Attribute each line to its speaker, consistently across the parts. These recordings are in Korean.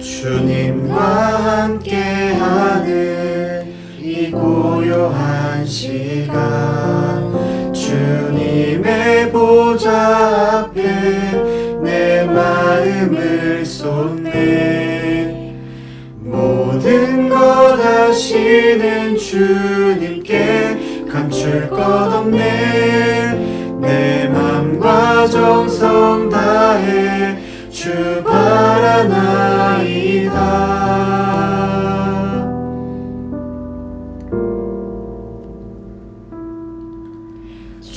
Speaker 1: 주님과 함께하는 이 고요한 시간 주님의 보좌 앞에 내 마음을 쏟네. 모든 것 아시는 주님께 감출 것 없네. 내 맘과 정성 다해 주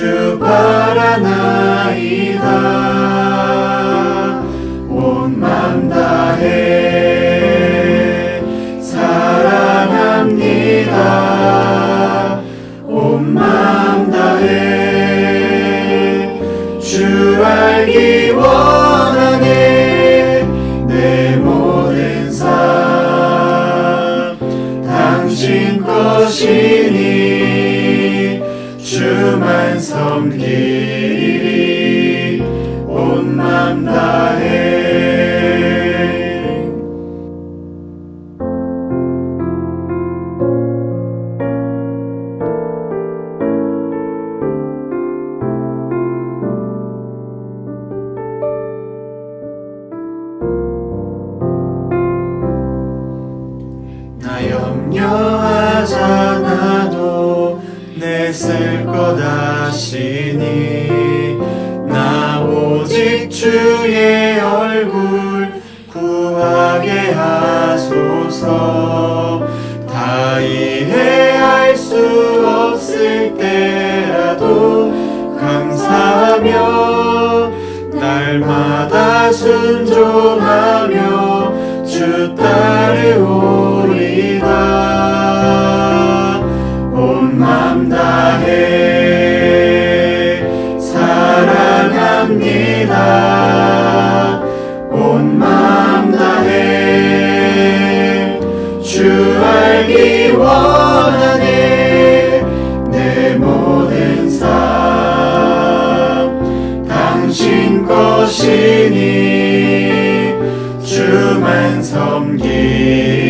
Speaker 1: 주 바라나이다. 온 맘 다해. 사랑합니다. 온 맘 다해. 주 알기 원하네. 내 모든 삶. 당신 것이 섬기리 온맘 다해. 나 염려하잖아도 내쓸것 아시니 나 오직 주의 얼굴 구하게 하소서. 다 이해할 수 없을 때라도 감사하며 날마다 순종하며 것이니 주만 섬기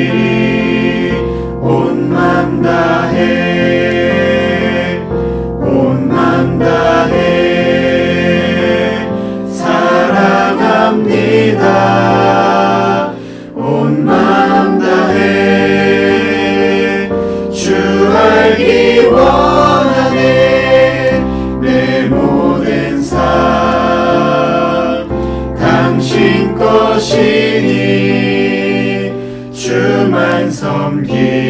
Speaker 1: 것이니 주만 섬기